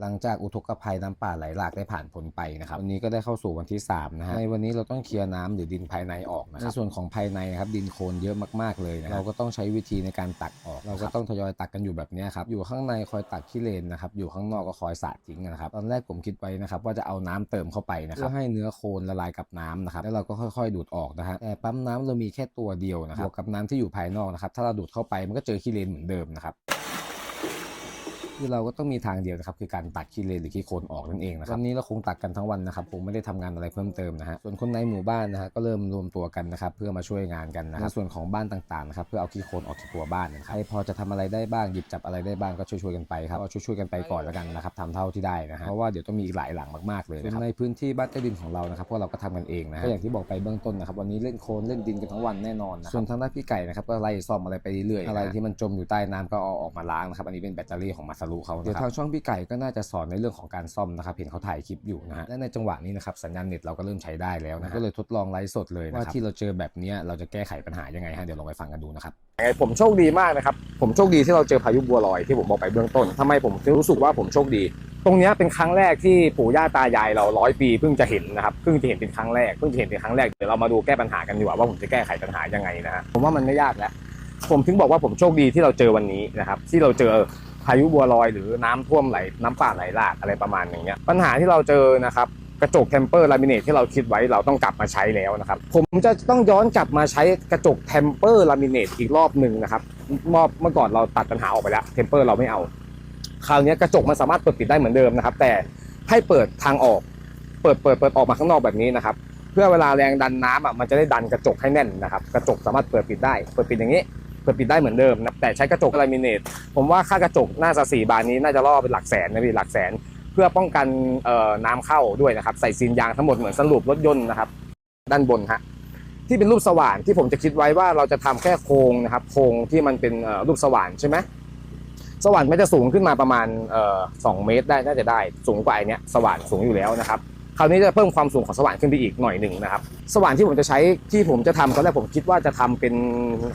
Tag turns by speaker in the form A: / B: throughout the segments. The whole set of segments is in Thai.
A: หลังจากอุทกภัยน้ำป่าไหลหลากได้ผ่านพ้นไปนะครับวันนี้ก็ได้เข้าสู่วันที่3นะฮะในวันนี้เราต้องเคลียร์น้ำหรือดินภายในออกนะครับในส่วนของภายในครับดินโคลนเยอะมากๆเลยนะครับเราก็ต้องใช้วิธีในการตักออก เราก็ต้องทยอยตักกันอยู่แบบเนี้ยครับอยู่ข้างในคอยตักขี้เลนนะครับอยู่ข้างนอกก็คอยสาดทิ้งนะครับตอนแรกผมคิดไว้นะครับว่าจะเอาน้ำเติมเข้าไปนะครับเพื่อให้เนื้อโคลนละลายกับน้ำนะครับแล้วเราก็ค่อยๆ ดูดออกนะฮะแต่ปั๊มน้ำเรามีแค่ตัวเดียวนะครับบวกกับน้ำที่อยู่ภายนอกนะครับถ้าเราดูดเข้าไปมันก็เจอขี้เลนเหมือนเดิมนะครับ คือเราก็ต้องมีทางเดียวนะครับคือการตัดขี้เลนหรือขี้โคลนออกนั่นเองนะครับวันนี้เราคงตัดกันทั้งวันนะครับผมไม่ได้ทำงานอะไรเพิ่มเติมนะฮะส่วนคนในหมู่บ้านนะฮะก็เริ่มรวมตัวกันนะครับเพื่อมาช่วยงานกันนะฮะส่วนของบ้านต่างๆนะครับเพื่อเอาขี้โคลนออกจากตัวบ้านนะครับใครพอจะทำอะไรได้บ้างหยิบจับอะไรได้บ้างก็ช่วยๆกันไปครับก็ช่วยๆกันไปก่อนแล้วกันนะครับทำเท่าที่ได้นะฮะเพราะว่าเดี๋ยวต้องมีอีกหลายหลังมากๆเลยนะครับในพื้นที่บ้านใต้ดินของเรานะครับพวกเราก็ทำกันเองนะฮะก็อย่างที่บอกไปเบื้องต้นนะครับวันนี้เล่นโคลนเล่นดินกันทั้งวันแน่นอนนะส่วนทางด้านพี่ไก่นะครับก็ไล่ซ่อมอะไรไปเรื่อยอะไรที่มันจมอยู่ใต้น้ำก็เอาออกมาล้างนะครับอันนี้เป็นแบตเตอรี่ของมาซารุเขาเดี๋ยวทางช่องพี่ไก่ก็น่าจะสอนในเรื่องของการซ่อมนะครับเห็นเขาถ่ายคลิปอยู่นะฮะและในจังหวะนี้นะครับสัญญาณเน็ตเราก็เริ่มใช้ได้แล้วนะก็เลยทดลองไลฟ์สดเลยว่าที่เราเจอแบบเนี้ยเราจะแก้ไขปัญหายังไงฮะเดี๋ยวลองไปฟังกันดูนะครับ
B: ยังไงผมโชคดีมากนะครับผมโชคดีที่เราเจอพายุบัวลอยที่ผมบอกไปเบื้องต้นทำไมผมถึงรู้สึกว่าผมโชคดี ตรงเนี้ยเป็นครั้งแรกที่ปู่ย่าตายายเราร้อยปีเพิ่งจะเห็นนะครับเพิ่งจะเห็นเป็นครั้งแรกเพิ่งจะเห็นเป็นครั้งแรกเดี๋ยวเรามาดูแก้ปัญหากันดีกว่าว่าผมจะแก้ไขปัญหายังไงนะฮะผมว่ามันไม่ยากแล้วผมถึงบอกว่าผมโชคดีที่เราเจอวันนี้นะครับที่เราเจอ พายุบัวลอยหรือน้ำท่วมไหลน้ำป่าไหลหลากอะไรประมาณอย่างเงี้ยปัญหาที่เราเจอนะครับกระจกเทมเปอร์ลามิเนตที่เราคิดไว้เราต้องกลับมาใช้แล้วนะครับ ผมจะต้องย้อนกลับมาใช้กระจกเทมเปอร์ลามิเนตอีกรอบหนึ่งนะครับรอบเมื่อก่อนเราตัดปัญหาออกไปแล้วเทมเปอร์เราไม่เอา คราวนี้กระจกมันสามารถเปิดปิดได้เหมือนเดิมนะครับ แต่ให้เปิดทางออก เปิดเปิดเปิดออกมาข้างนอกแบบนี้นะครับ เพื่อเวลาแรงดันน้ำอะมันจะได้ดันกระจกให้แน่นนะครับ กระจกสามารถเปิดปิดได้ เปิดปิดอย่างนี้ เปิดปิดได้เหมือนเดิมนะแต่ใช้กระจกลามิเนตผมว่าค่ากระจกน่าจะสี่บานนี้น่าจะล่อเป็นหลักแสนนะพี่หลักแสน เพื่อป้องกันน้ำเข้าด้วยนะครับ ใส่ซีนยางทั้งหมดเหมือนสรุปรถยนต์นะครับ ด้านบนฮะที่เป็นรูปสว่านที่ผมจะคิดไว้ว่าเราจะทำแค่โครงนะครับ โครงที่มันเป็นรูปสว่านใช่ไหมสว่านมันจะสูงขึ้นมาประมาณสองเมตรได้น่าจะได้สูงกว่าไอเนี้ยสว่านสูงอยู่แล้วนะครับ คราวนี้จะเพิ่มความสูงของสว่านขึ้นไปอีกหน่อยหนึ่งนะครับ สว่านที่ผมจะใช้ที่ผมจะทำตอนแรกผมคิดว่าจะทำเป็น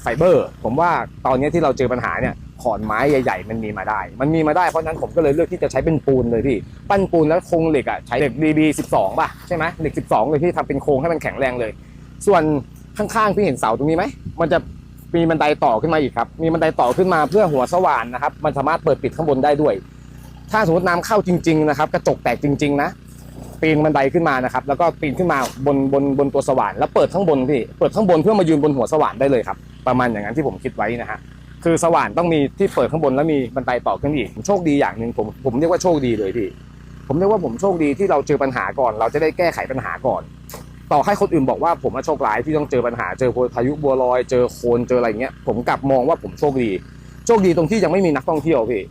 B: ไฟเบอร์ ผมว่าตอนนี้ที่เราเจอปัญหาเนี่ยขอนไม้ใหญ่ ๆ มันมีมาได้ มันมีมาได้เพราะฉะนั้นผมก็เลยเลือกที่จะใช้เป็นปูนเลยพี่ปั้นปูนแล้วโครงเหล็กอะใช้เหล็ก DB 12ป่ะใช่ไหมเหล็ก 12 เลยที่ทำเป็นโครงให้มันแข็งแรงเลย ส่วนข้างๆพี่เห็นเสาตรงนี้ไหมมันจะมีบันไดต่อขึ้นมาอีกครับ มีบันไดต่อขึ้นมาเพื่อหัวสว่านนะครับ มันสามารถเปิดปิดข้างบนได้ด้วย ถ้าสมมติน้ำเข้าจริง ๆ นะครับ กระจกแตกจริง ๆ นะ ปีนบันไดขึ้นมานะครับ แล้วก็ปีนขึ้นมาบนบนบนตัวสว่านแล้วเปิดข้างบนพี่เปิดข้างบนเพื่อมายืนบนหัวสว่านได้เลยครับ ประมาณอย่างนั้นที่ผมคิดไว้นะฮะคือสว่านต้องมีที่เปิดข้างบนแล้วมีบันไดต่อขึ้นอีกโชคดีอย่างหนึ่งผมผมเรียกว่าโชคดีเลยพี่ผมเรียกว่าผมโชคดีที่เราเจอปัญหาก่อน เราจะได้แก้ไขปัญหาก่อน ต่อให้คนอื่นบอกว่าผมโชคร้ายที่ต้องเจอปัญหาเจอพายุบัวลอยเจอโคลนเจออะไรอย่างเงี้ยผมกลับมองว่าผมโชคดี โชคดีตรงที่ยังไม่มีนักท่องเที่ยวพี่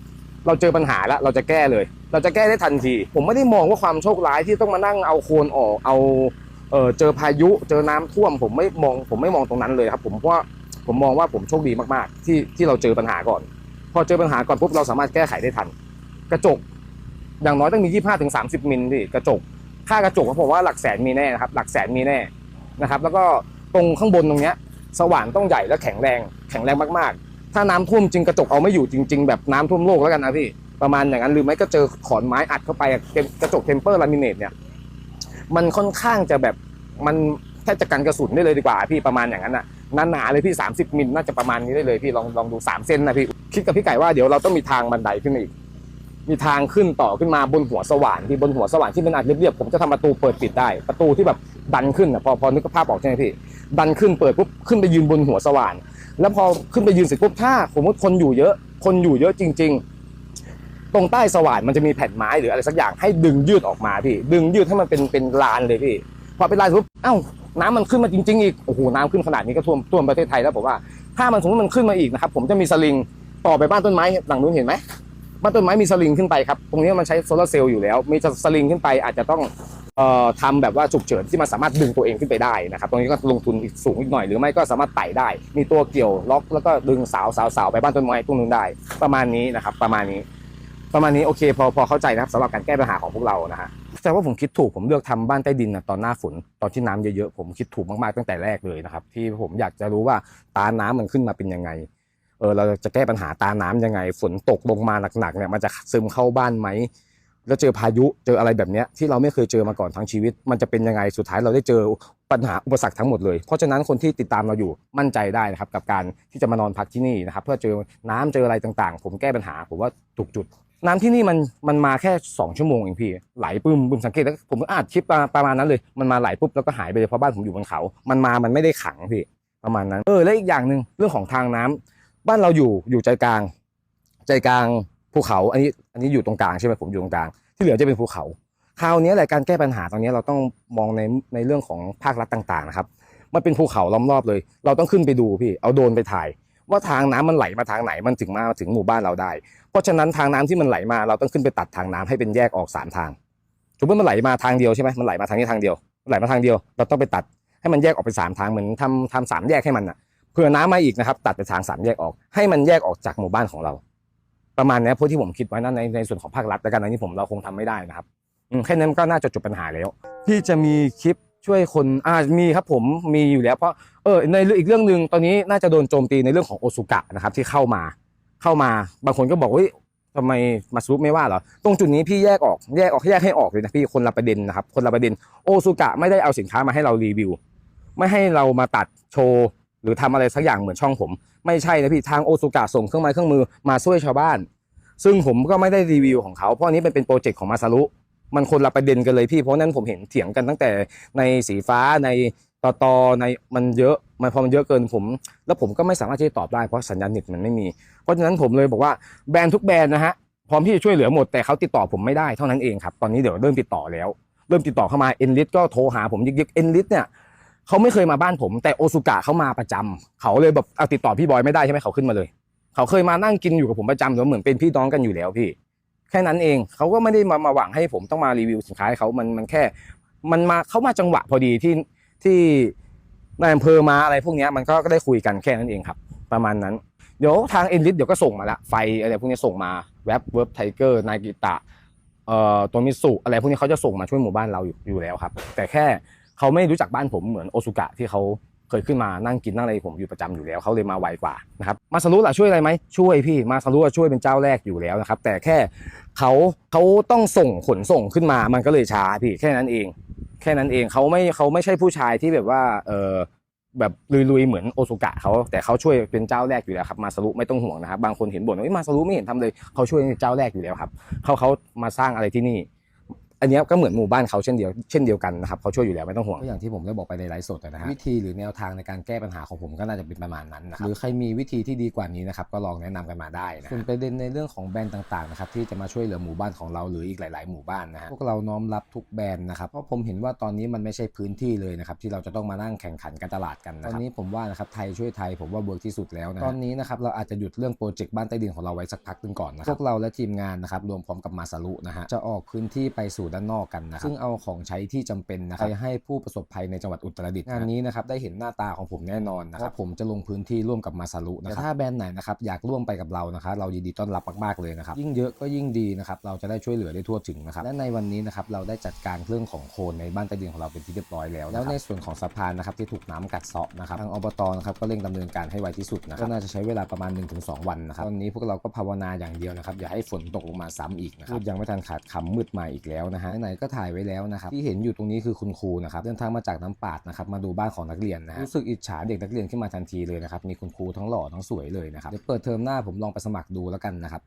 B: เราเจอปัญหาแล้วเราจะแก้เลย เราจะแก้ได้ทันที ผมไม่ได้มองว่าความโชคร้ายที่ต้องมานั่งเอาโคลนออกเอาเออเจอพายุเจอน้ำท่วม ผมไม่มองผมไม่มองตรงนั้นเลยครับ ผมว่าะผมมองว่าผมโชคดีมากๆ ที่ที่เราเจอปัญหาก่อน พอเจอปัญหาก่อนปุ๊บเราสามารถแก้ไขได้ทัน กระจก อย่างน้อยต้องมี 25ถึง30 มิลที่กระจก ค่ากระจกผมว่าหลักแสนมีแน่นะครับ หลักแสนมีแน่นะครับ แล้วก็ตรงข้างบนตรงเนี้ยสว่านต้องใหญ่และแข็งแรง แข็งแรงมากๆ ถ้าน้ำท่วมจริงกระจกเอาไม่อยู่จริง ๆ แบบน้ำท่วมโลกแล้วกันนะพี่ ประมาณอย่างนั้นหรือไม่ก็เจอขอนไม้อัดเข้าไปกระจกเทมเปอร์ลามิเนตเนี่ยมันค่อนข้างจะแบบมันแทบจะกันกระสุนได้เลยดีกว่าพี่ประมาณอย่างนั้นอะหนาๆเลยพี่ 30 มิลน่าจะประมาณนี้ได้เลยพี่ลองลองดู 3เซนนะพี่คิดกับพี่ไก่ว่าเดี๋ยวเราต้องมีทางบันไดขึ้นมาอีก มีทางขึ้นต่อขึ้นมาบนหัวสว่านที่บนหัวสว่านที่มันอาจเรียบๆผมจะทำประตูเปิดปิดได้ ประตูที่แบบดันขึ้นอะพอพอนึกภาพออกใช่ไหมพี่ ดันขึ้นเปิดปุ๊บขึ้นไปยืนบนหัวสว่าน แล้วพอขึ้นไปยืนเสร็จปุ๊บถ้าสมมติคนอยู่เยอะ คนอยู่เยอะจริง ๆ ตรงใต้สว่านมันจะมีแผ่นไม้หรืออะไรสักอย่างให้ดึงยืดออกมาพี่ ดึงยืดให้มันเป็นเป็นลานเลยพี่พอเป็นลานปุ๊บเอ้าน้ำมันขึ้นมาจริง ๆ อีกโอ้โหน้ำขึ้นขนาดนี้ก็ท่วมท่วมประเทศไทยแล้วผมว่าถ้ามันสมมติมันขึ้นมาอีกนะครับผมจะมีสลิงต่อไปบ้านต้นไม้หลังนู้นเห็นไหมบ้านต้นไม้มีสลิงขึ้นไปครับตรงนี้มันใช้โซลาร์เซลล์อยู่แล้ว มีสลิงขึ้นไปอาจจะต้องเอ่อทำแบบว่าฉุกเฉินที่มันสามารถดึงตัวเองขึ้นไปได้นะครับ ตรงนี้ก็ลงทุนอีกสูงอีกหน่อยหรือไม่ก็สามารถไต่ได้ มีตัวเกี่ยวล็อกแล้วก็ดึงสาวสาวสาวไปบ้านต้นไม้ตรงนู้นได้ ประมาณนี้นะครับประมาณนี้ ประมาณนี้โอเคพอพอเข้าใจนะครับสำหรับการแก้ปัญหาของพวกเรานะฮะแต่ว่าผมคิดถูกผมเลือกทำบ้านใต้ดินนะตอนหน้าฝนตอนที่น้ำเยอะๆผมคิดถูกมากๆตั้งแต่แรกเลยนะครับ ที่ผมอยากจะรู้ว่าตาน้ำมันขึ้นมาเป็นยังไงเออเราจะแก้ปัญหาตาน้ำยังไง ฝนตกลงมาหนักๆเนี่ยมันจะซึมเข้าบ้านไหมแล้วเจอพายุเจออะไรแบบนี้ที่เราไม่เคยเจอมาก่อนทั้งชีวิต มันจะเป็นยังไงสุดท้ายเราได้เจอปัญหาอุปสรรคทั้งหมดเลย เพราะฉะนั้นคนที่ติดตามเราอยู่มั่นใจได้นะครับกับการที่จะมานอนพักที่นี่นะครับเพื่อเจอน้ำเจออะไรต่างๆ ผมแก้ปัญหาผมว่าถูกจุด น้ำที่นี่มันมันมาแค่ 2 ชั่วโมงเองพี่ไหลปึ้มปึ้มสังเกตแล้วผมอ่านคลิปประมาณนั้นเลยมันมาไหลปุ๊บแล้วก็หายไปเลยเพราะบ้านผมอยู่บนเขา มันมามันไม่ได้ขังพี่ประมาณนั้น เออและอีกอย่างหนึ่งเรื่องของทางน้ำบ้านเราอยู่อยู่ใจกลาง ใจกลางภูเขา อันนี้อันนี้อยู่ตรงกลางใช่ไหมผมอยู่ตรงกลาง ที่เหลือจะเป็นภูเขาคราวนี้แหละการแก้ปัญหาตรงนี้เราต้องมองในในเรื่องของภาครัฐต่างๆนะครับมันเป็นภูเขาล้อมรอบเลย เราต้องขึ้นไปดูพี่เอาโดรนไปถ่าย ว่าทางน้ำมันไหลมาทางไหนมันถึงมาถึงหมู่บ้านเราได้ เพราะฉะนั้นทางน้ำที่มันไหลมาเราต้องขึ้นไปตัดทางน้ำให้เป็นแยกออกสามทางสมมติมันไหลมาทางเดียวใช่ไหมมันไหลมาทางนี้ทางเดียวไหลมาทางเดียว เราต้องไปตัดให้มันแยกออกเป็นสามทางเหมือนทำทำสามแยกให้มันอะเผื่อน้ำมาอีกนะครับ ตัดไปทางสามแยกออก ให้มันแยกออกจากหมู่บ้านของเรา ประมาณนี้เพราะที่ผมคิดไว้นั่นในในส่วนของภาครัฐแล้วกันอันนี้ผมเราคงทำไม่ได้นะครับแค่นั้นก็น่าจะจบปัญหาแล้ว ที่จะมีคลิป ช่วยคนอ่ามีครับผมมีอยู่แล้ว เพราะเออในเรื่องอีกเรื่องหนึ่งตอนนี้น่าจะโดนโจมตีในเรื่องของโอซุกะนะครับ ที่เข้ามาเข้ามา บางคนก็บอกว่าทำไมมาสรุปไม่ว่าเหรอตรงจุดนี้พี่แยกออกแยกออกแยกให้ออกเลยนะพี่คนละประเด็นนะครับ คนละประเด็นโอซุกะไม่ได้เอาสินค้ามาให้เรารีวิว ไม่ให้เรามาตัดโชว์หรือทำอะไรสักอย่างเหมือนช่องผม ไม่ใช่นะพี่ทางโอซุกะส่งเครื่องไม้เครื่องมือมาช่วยชาวบ้าน ซึ่งผมก็ไม่ได้รีวิวของเขาเพราะอันนี้มันเป็นโปรเจกต์ของมาซารุ มันคนละประเด็นกันเลยพี่เพราะนั้นผมเห็นเถียงกันตั้งแต่ในสีฟ้าในตอตอในมันเยอะมันพอมันเยอะเกินผม แล้วผมก็ไม่สามารถที่จะตอบได้เพราะสัญญาณเน็ตมันไม่มี เพราะฉะนั้นผมเลยบอกว่าแบรนด์ทุกแบรนด์นะฮะพร้อมที่จะช่วยเหลือหมดแต่เขาติดต่อผมไม่ได้เท่านั้นเองครับตอนนี้เดี๋ยวเริ่มติดต่อแล้ว เริ่มติดต่อเข้ามาเอ็นลิสก็โทรหาผมยึกๆเอ็นลิสเนี่ยเขาไม่เคยมาบ้านผม แต่โอซุกะเขามาประจำเขาเลยแบบเอาติดต่อพี่บอยไม่ได้ใช่ไหมเขาขึ้นมาเลย เขาเคยมานั่งกินอยู่กับผมประจำหรือเหมือนเป็นพี่น้องกันอยู่แล้วพี่ ค่นั้นเองเขาก็ไม่ได้มามาหวังให้ผมต้องมารีวิวสินค้าให้เขามันมันแค่ มันมาเขามาจังหวะพอดีที่ที่นายอำเภอมาอะไรพวกนี้มันก็ได้คุยกันแค่นั้นเองครับ ประมาณนั้น เดี๋ยวทางเอ็นลิสเดี๋ยวก็ส่งมาละไฟอะไรพวกนี้ส่งมาแว็บเวิร์บไทเกอร์นากิตะเอ่อตัวมิสุอะไรพวกนี้เขาจะส่งมาช่วยหมู่บ้านเราอยู่อยู่แล้วครับ แต่แค่เขาไม่รู้จักบ้านผมเหมือนโอซุกะที่เขา เคยขึ้นมานั่งกินนั่งอะไรผมอยู่ประจำอยู่แล้วเขาเลยมาไวกว่านะครับมาซารุล่ะช่วยอะไรไหมช่วยพี่มาซารุช่วยเป็นเจ้าแรกอยู่แล้วนะครับ แต่แค่เขาเขาต้องส่งขนส่งขึ้นมามันก็เลยช้าพี่แค่นั้นเอง แค่นั้นเองเขาไม่เขาไม่ใช่ผู้ชายที่แบบว่าเออแบบลุยๆเหมือนโอซุกะเขาแต่เขาช่วยเป็นเจ้าแรกอยู่แล้วครับมาซารุไม่ต้องห่วงนะครับบางคนเห็นบ่นว่าเอ้ยมาซารุไม่เห็นทำเลยเขาช่วยเจ้าแรกอยู่แล้วครับเขาเขามาสร้างอะไรที่นี่ อันเนี้ยก็เหมือนหมู่บ้านเขาเช่นเดียวเช่นเดียวกันนะครับเขาช่วยอยู่แล้วไม่ต้องห่วง
A: ก็อย่างที่ผมได้บอกไปในไลฟ์สดนะฮะวิธีหรือแนวทางในการแก้ปัญหาของผมก็น่าจะเป็นประมาณนั้นนะครับหรือใครมีวิธีที่ดีกว่านี้นะครับก็ลองแนะนำกันมาได้นะส่วนประเด็นในเรื่องของแบรนด์ต่างๆนะครับที่จะมาช่วยเหลือหมู่บ้านของเราหรืออีกหลาย ๆ หมู่บ้านนะฮะพวกเราน้อมรับทุกแบรนด์นะครับเพราะผมเห็นว่าตอนนี้มันไม่ใช่พื้นที่เลยนะครับที่เราจะต้องมานั่งแข่งขันกันตลาดกันนะตอนนี้ผมว่านะครับไทยช่วยไทยผมว่าเวิร์กที่สุดแล้วนะตอนนี้นะครับเราอาจจะหยุดเรื่องโปรเจกต์บ้านใต้ดินของเราไว้สักพักหนึงก่อนนะครับพวกเราและทีมงานนะครับรวมพร้อมกับมาซารุนะฮะจะออกพื้นที่ไปสู่ด้านนอกกันนะครับซึ่งเอาของใช้ที่จำเป็นนะครับไปให้ผู้ประสบภัยในจังหวัดอุตรดิตถ์งานนี้นะครับได้เห็นหน้าตาของผมแน่นอนนะครับผมจะลงพื้นที่ร่วมกับมาซารุนะครับแต่ถ้าแบรนด์ไหนนะครับอยากร่วมไปกับเรานะครับเรายินดีต้อนรับมากๆเลยนะครับยิ่งเยอะก็ยิ่งดีนะครับเราจะได้ช่วยเหลือได้ทั่วถึงนะครับและในวันนี้นะครับเราได้จัดการเรื่องของโคลนในบ้านใต้ดินของเราเป็นที่เรียบร้อยแล้วนะครับแล้วในส่วนของสะพานนะครับที่ถูกน้ำกัดเซาะนะครับทางอบตนะครับก็เร่งดำเนินการให้ไวที่สุดนะครับก็น่าจะใช้เวลาประมาณ 1-2 วันนะครับตอนนี้พวกเราก็ภาวนาอย่างเดียวนะครับอย่าให้ฝนตกลงมาซ้ำอีกนะครับพูดยังไม่ทันขาดคำมืดมาอีกแล้วนะฮะไหนก็ถ่ายไว้แล้วนะครับที่เห็นอยู่ตรงนี้คือคุณครูนะครับเดินทางมาจากน้ำปาดนะครับมาดูบ้านของนักเรียนนะฮะรู้สึกอิจฉาเด็กนักเรียนขึ้นมาทันทีเลยนะครับมีคุณครูทั้งหล่อทั้งสวยเลยนะครับเดี๋ยวเปิดเทอมหน้าผมลองไปสมัครดูแล้วกันนะครับ